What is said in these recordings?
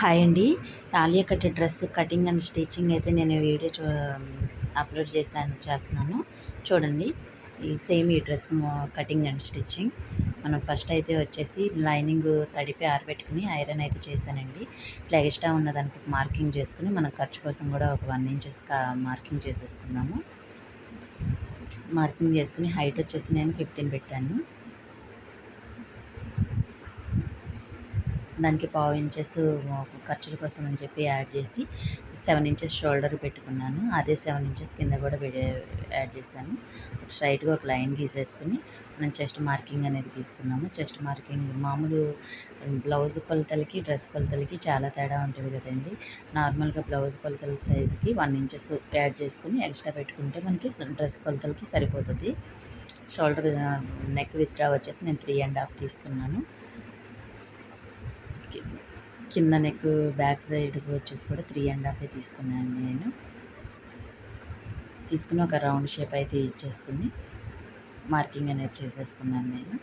Hi అండి. తాలియా cut dress cutting and stitching అయితే నేను వీడియో చూ అప్లోడ్ చేశాను చేస్తున్నాను. చూడండి ఈ సేమ్ ఈ డ్రెస్ కటింగ్ అండ్ స్టిచ్చింగ్. మనం ఫస్ట్ అయితే వచ్చేసి లైనింగ్ తడిపి ఆరబెట్టుకుని ఐరన్ అయితే చేశానండి. ఇట్లా ఎక్స్ట్రా ఉన్నదానికి మార్కింగ్ చేసుకుని మన ఖర్చు కోసం కూడా ఒక వన్ ఇంచెస్ మార్కింగ్ చేసేసుకున్నాము. మార్కింగ్ చేసుకుని హైట్ వచ్చేసి నేను ఫిఫ్టీన్ పెట్టాను. దానికి పావు ఇంచెస్ ఖర్చుల కోసం అని చెప్పి యాడ్ చేసి సెవెన్ ఇంచెస్ షోల్డర్ పెట్టుకున్నాను. అదే సెవెన్ ఇంచెస్ కింద కూడా యాడ్ చేశాను. స్ట్రైట్గా ఒక లైన్ గీసేసుకుని మనం చెస్ట్ మార్కింగ్ అనేది తీసుకున్నాము చెస్ట్ మార్కింగ్ మామూలు బ్లౌజ్ కొలతలకి డ్రెస్ కొలతలకి చాలా తేడా ఉంటుంది కదండి. నార్మల్గా బ్లౌజ్ కొలతల సైజుకి వన్ ఇంచెస్ యాడ్ చేసుకుని ఎక్స్ట్రా పెట్టుకుంటే మనకి డ్రెస్ కొలతలకి సరిపోతుంది. షోల్డర్ నెక్ విత్డ్రా వచ్చేసి నేను త్రీ అండ్ హాఫ్ తీసుకున్నాను. కింద నెక్ బ్యాక్ సైడ్కి వచ్చేసి కూడా త్రీ అండ్ హాఫ్ తీసుకున్నాను నేను. తీసుకుని ఒక రౌండ్ షేప్ అయితే ఇచ్చేసుకుని మార్కింగ్ అనేది చేసేసుకున్నాను నేను.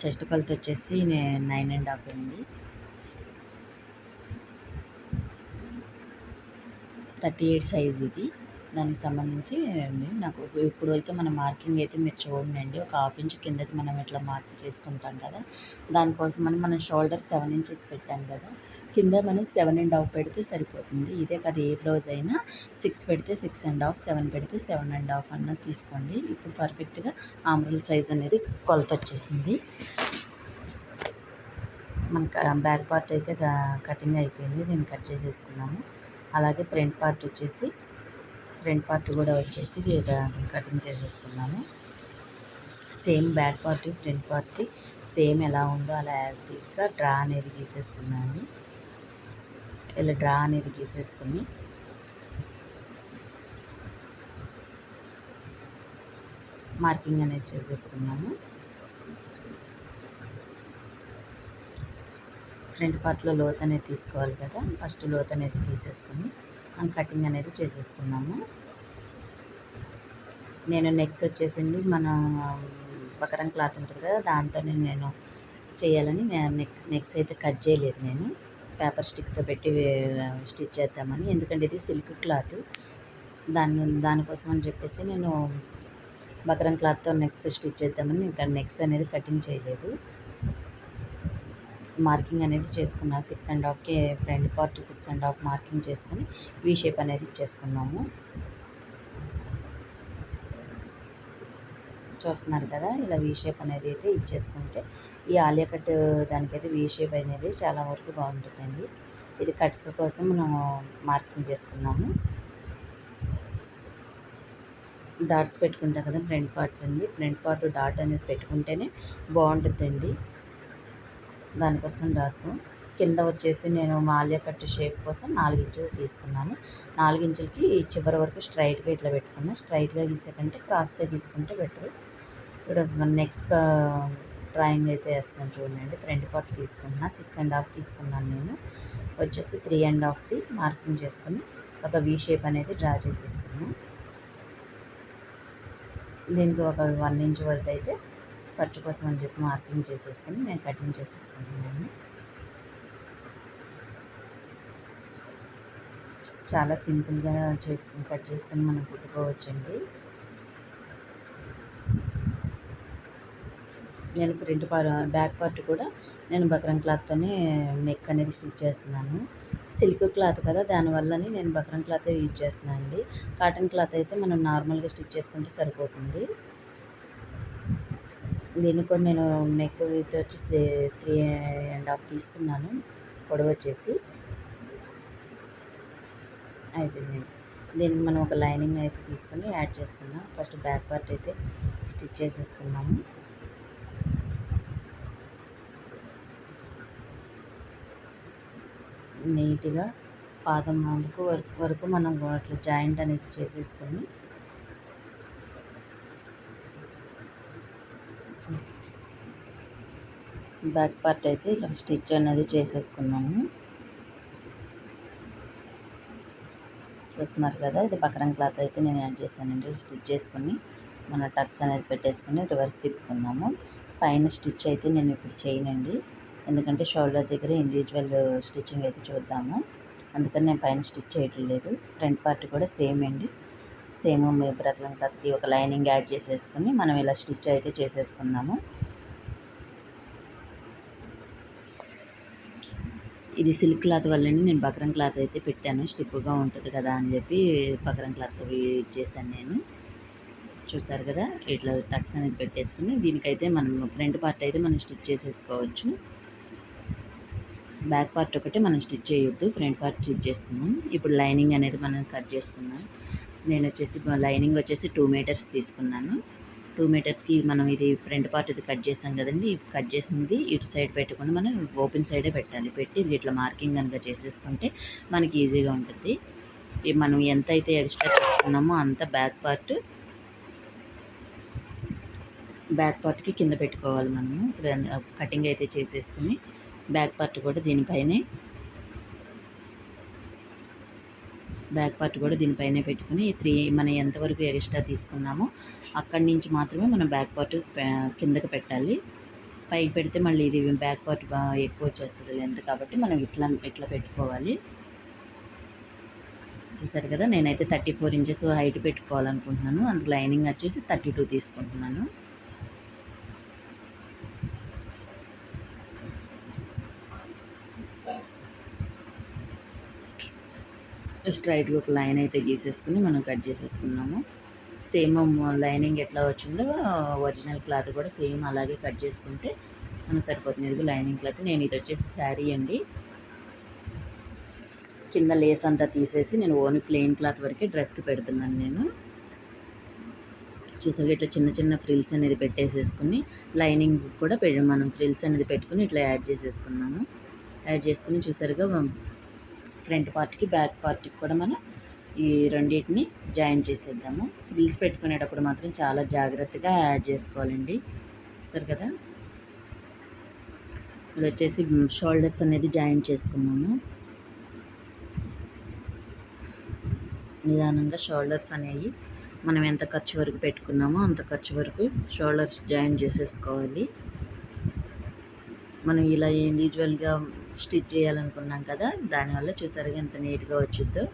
చెస్ట్ కొలత వచ్చేసి నైన్ అండ్ హాఫ్ అండి. థర్టీ ఎయిట్ సైజ్ ఇది. దానికి సంబంధించి నాకు ఇప్పుడు అయితే మన మార్కింగ్ అయితే మీరు చూడండి. ఒక హాఫ్ ఇంచ్ కిందకి మనం ఇట్లా మార్క్ చేసుకుంటాం కదా. దానికోసం అని మనం షోల్డర్ సెవెన్ ఇంచెస్ పెట్టాం కదా. కింద మనం సెవెన్ అండ్ హాఫ్ పెడితే సరిపోతుంది. ఇదే కదా ఏ బ్లౌజ్ అయినా సిక్స్ పెడితే సిక్స్ అండ్ హాఫ్ సెవెన్ పెడితే సెవెన్ అండ్ హాఫ్ అన్న తీసుకోండి. ఇప్పుడు పర్ఫెక్ట్గా ఆమ్రల్ సైజ్ అనేది కొలత వచ్చేసింది. మనకు బ్యాక్ పార్ట్ అయితే కటింగ్ అయిపోయింది. దీన్ని కట్ చేసేసుకున్నాము అలాగే ఫ్రంట్ పార్ట్ వచ్చేసి ఫ్రంట్ పార్ట్ కూడా వచ్చేసి కటింగ్ చేసేసుకున్నాము. Same back part front part same ఎలా ఉందో అలా యాజ్ టీస్గా డ్రా అనేది గీసేసుకున్నాను ఇలా డ్రా అనేది గీసేసుకుని మార్కింగ్ అనేది చేసేసుకున్నాము. ఫ్రంట్ పార్ట్లో లోత్ అనేది తీసుకోవాలి కదా ఫస్ట్ లోత్ అనేది తీసేసుకుని మనం కటింగ్ అనేది చేసేసుకున్నాము నేను నెక్స్ట్ వచ్చేసింది మన బకరం క్లాత్ ఉంటుంది కదా దాంతో నేను చేయాలని నెక్ నెక్స్ అయితే కట్ చేయలేదు నేను. పేపర్ స్టిక్తో పెట్టి స్టిచ్ చేద్దామని. ఎందుకంటే ఇది సిల్క్ క్లాత్ దాని దానికోసం అని చెప్పేసి నేను బకరం క్లాత్తో నెక్స్ట్ స్టిచ్ చేద్దామని ఇంకా నెక్స్ అనేది కటింగ్ చేయలేదు. మార్కింగ్ అనేది చేసుకున్నా. Six and హాఫ్కి front part six and half marking చేసుకుని వీ షేప్ అనేది ఇచ్చేసుకున్నాము చూస్తున్నారు కదా ఇలా వీ షేప్ అనేది అయితే ఇచ్చేసుకుంటే ఈ ఆలియా కట్ దానికైతే వీ షేప్ అనేది చాలా వరకు బాగుంటుందండి. ఇది కట్స్ కోసం మనం మార్కింగ్ చేసుకున్నాము. డాట్స్ పెట్టుకుంటాం కదా ఫ్రంట్ పార్ట్స్ అండి. ఫ్రంట్ పార్ట్ డాట్ అనేది పెట్టుకుంటేనే బాగుంటుందండి. దానికోసం డార్క్ కింద వచ్చేసి నేను మాల్య కట్టు షేప్ కోసం నాలుగు ఇంచులు తీసుకున్నాను. నాలుగు ఇంచులకి చివరి వరకు స్ట్రైట్గా ఇట్లా పెట్టుకున్నాను స్ట్రైట్గా గీసేకంటే క్రాస్గా తీసుకుంటే బెటర్. ఇప్పుడు నెక్స్ట్ డ్రాయింగ్ అయితే వేస్తున్నాను చూడండి. ఫ్రంట్ పార్ట్ తీసుకున్నా సిక్స్ అండ్ హాఫ్ తీసుకున్నాను నేను. వచ్చేసి త్రీ అండ్ హాఫ్ది మార్కింగ్ చేసుకుని ఒక వీ షేప్ అనేది డ్రా చేసేసుకున్నాను దీనికి ఒక వన్ ఇంచ్ వరకు అయితే ఖర్చు కోసం అని చెప్పి మార్కింగ్ చేసేసుకొని నేను కటింగ్ చేసేసుకుంటున్నాను. చాలా సింపుల్గా చేసుకుని కట్ చేసుకొని మనం కుట్టుకోవచ్చండి. నేను ఫ్రంట్ పార్ బ్యాక్ పార్ట్ కూడా నేను బక్రం క్లాత్తోనే నెక్ అనేది స్టిచ్ చేస్తున్నాను. సిల్క్ క్లాత్ కదా దానివల్లని నేను బక్రం క్లాత్ యూజ్ చేస్తున్నాను అండి కాటన్ క్లాత్ అయితే మనం నార్మల్గా స్టిచ్ చేసుకుంటే సరిపోతుంది. దీన్ని కూడా నేను నెక్ విత్ వచ్చేసి త్రీ అండ్ హాఫ్ తీసుకున్నాను. పొడవు వచ్చేసి అయిపోయింది. దీనికి మనం ఒక లైనింగ్ అయితే తీసుకొని యాడ్ చేసుకున్నాం ఫస్ట్ బ్యాక్ పార్ట్ అయితే స్టిచ్ చేసేసుకున్నాము నీట్గా పాదం వరకు వరకు మనం అట్లా జాయింట్ అనేది చేసేసుకొని బ్యాక్ పార్ట్ అయితే ఇలా స్టిచ్ అనేది చేసేసుకున్నాము చూస్తున్నారు కదా ఇది బకరం క్లాత్ అయితే నేను యాడ్ చేశానండి. స్టిచ్ చేసుకుని మన టక్స్ అనేది పెట్టేసుకుని రివర్స్ తిప్పుకుందాము. పైన స్టిచ్ అయితే నేను ఇప్పుడు చేయనండి. ఎందుకంటే షోల్డర్ దగ్గర ఇండివిజువల్ స్టిచ్చింగ్ అయితే చూద్దాము. అందుకని నేను పైన స్టిచ్ చేయటం లేదు. ఫ్రంట్ పార్ట్ కూడా సేమ్ అండి. సేమ్ బ్రతలం క్లాత్కి ఒక లైనింగ్ యాడ్ చేసేసుకుని మనం ఇలా స్టిచ్ అయితే చేసేసుకుందాము. ఇది సిల్క్ క్లాత్ వల్లనే నేను బక్రం క్లాత్ అయితే పెట్టాను. స్టిప్గా ఉంటుంది కదా అని చెప్పి బక్రం క్లాత్ యూజ్ చేశాను నేను. చూసారు కదా? ఇట్లా టక్స్ అనేది పెట్టేసుకుని దీనికైతే మనం ఫ్రంట్ పార్ట్ అయితే మనం స్టిచ్ చేసేసుకోవచ్చు. బ్యాక్ పార్ట్ ఒకటి మనం స్టిచ్ చేయొద్దు. ఫ్రంట్ పార్ట్ స్టిచ్ చేసుకుందాం. ఇప్పుడు లైనింగ్ అనేది మనం కట్ చేసుకుందాం. నేను వచ్చేసి లైనింగ్ వచ్చేసి టూ మీటర్స్ తీసుకున్నాను. టూ మీటర్స్కి మనం ఇది ఫ్రంట్ పార్ట్ ఇది కట్ చేసాం కదండి కట్ చేసింది ఇటు సైడ్ పెట్టుకుని మనం ఓపెన్ సైడే పెట్టాలి. పెట్టి ఇది ఇట్లా మార్కింగ్ కనుక చేసేసుకుంటే మనకి ఈజీగా ఉంటుంది. మనం ఎంత అయితే ఎక్స్ట్రా తీసుకున్నామో అంత బ్యాక్ పార్ట్ బ్యాక్ పార్ట్కి కింద పెట్టుకోవాలి మనము. ఇప్పుడు కటింగ్ అయితే చేసేసుకుని బ్యాక్ పార్ట్ కూడా దీనిపైనే బ్యాక్ పార్ట్ కూడా దీనిపైనే పెట్టుకుని త్రీ మనం ఎంతవరకు ఎక్స్ట్రా తీసుకున్నామో అక్కడి నుంచి మాత్రమే మనం బ్యాక్ పార్ట్ కిందకి పెట్టాలి. పైకి పెడితే మళ్ళీ ఇది బ్యాక్ పార్ట్ బాగా ఎక్కువ వచ్చేస్తుంది లెంత్ కాబట్టి మనం ఇట్లా ఇట్లా పెట్టుకోవాలి. చూసారు కదా నేనైతే థర్టీ ఫోర్ ఇంచెస్ హైట్ పెట్టుకోవాలనుకుంటున్నాను. అందుకు లైనింగ్ వచ్చేసి థర్టీ టూ తీసుకుంటున్నాను. స్ట్రైట్గా ఒక లైన్ అయితే గీసేసుకుని మనం కట్ చేసేసుకున్నాము. సేమ్ లైనింగ్ ఎట్లా వచ్చిందో ఒరిజినల్ క్లాత్ కూడా సేమ్ అలాగే కట్ చేసుకుంటే మనకు సరిపోతుంది. ఇది లైనింగ్ క్లాత్. నేను ఇది వచ్చేసి శారీ అండి. కింద లేస్ అంతా తీసేసి నేను ఓన్లీ ప్లెయిన్ క్లాత్ వరకే డ్రెస్కి పెడుతున్నాను నేను. చూసాక ఇట్లా చిన్న చిన్న ఫ్రిల్స్ అనేది పెట్టేసేసుకుని లైనింగ్ కూడా మనం ఫ్రిల్స్ అనేది పెట్టుకుని ఇట్లా యాడ్ చేసేసుకున్నాము. యాడ్ చేసుకుని చూసారుగా ఫ్రంట్ పార్ట్కి బ్యాక్ పార్ట్కి కూడా మనం ఈ రెండింటిని జాయిన్ చేసేద్దాము. ఫ్రిల్స్ పెట్టుకునేటప్పుడు మాత్రం చాలా జాగ్రత్తగా యాడ్ చేసుకోవాలండి. సరే కదా? ఇప్పుడు వచ్చేసి షోల్డర్స్ అనేది జాయిన్ చేసుకున్నాము. నిదానంగా షోల్డర్స్ అనేవి మనం ఎంత ఖర్చు వరకు పెట్టుకున్నామో అంత ఖర్చు వరకు షోల్డర్స్ జాయిన్ చేసేసుకోవాలి. మనం ఇలా ఇండివిజువల్గా స్టిచ్ చేయాలనుకున్నాం కదా దానివల్ల చూసారుగా ఎంత నీట్గా వచ్చిద్దో.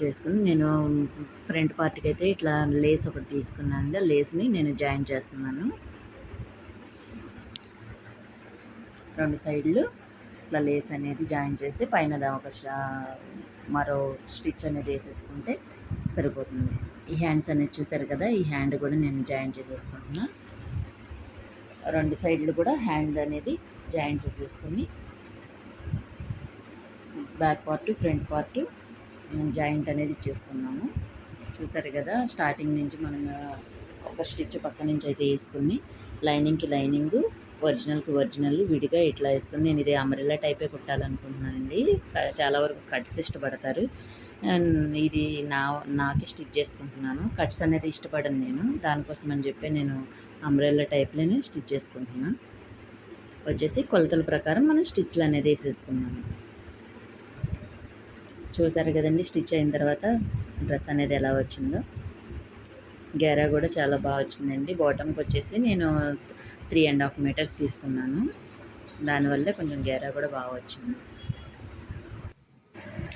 చేసుకుని నేను ఫ్రంట్ పార్ట్కి అయితే ఇట్లా లేస్ ఒకటి తీసుకున్నాను లేస్ని నేను జాయిన్ చేస్తున్నాను. రెండు సైడ్లు ఇట్లా లేస్ అనేది జాయిన్ చేసి పైన ఒక మరో స్టిచ్ అనేది వేసేసుకుంటే సరిపోతుంది. ఈ హ్యాండ్స్ అనేది చూసారు కదా ఈ హ్యాండ్ కూడా నేను జాయిన్ చేసేసుకుంటున్నాను రెండు సైడ్లు కూడా హ్యాండ్ అనేది జాయిన్ చేసేసుకుని back part front part joint అనేది ఇచ్చేసుకున్నాము. చూసారు కదా స్టార్టింగ్ నుంచి మనం ఒక స్టిచ్ పక్క నుంచి అయితే వేసుకుని లైనింగ్కి లైనింగ్ ఒరిజినల్కి ఒరిజినల్ విడిగా ఇట్లా వేసుకుని నేను ఇది అమరిల్లా టైపే కుట్టాలనుకుంటున్నానండి. చాలా వరకు కట్స్ ఇష్టపడతారు. ఇది నా నాకు స్టిచ్ చేసుకుంటున్నాను. కట్స్ అనేది ఇష్టపడను నేను. దానికోసం అని చెప్పి నేను అంబ్రెల్లా టైప్లోనే స్టిచ్ చేసుకుంటున్నాను. వచ్చేసి కొలతల ప్రకారం మనం స్టిచ్లు అనేది వేసేసుకున్నాము చూసారు కదండి స్టిచ్ అయిన తర్వాత డ్రెస్ అనేది ఎలా వచ్చిందో. గేరా కూడా చాలా బాగా వచ్చిందండి. బాటమ్కి వచ్చేసి నేను త్రీ అండ్ హాఫ్ మీటర్స్ తీసుకున్నాను. దానివల్ల కొంచెం గేరా కూడా బాగా వచ్చింది.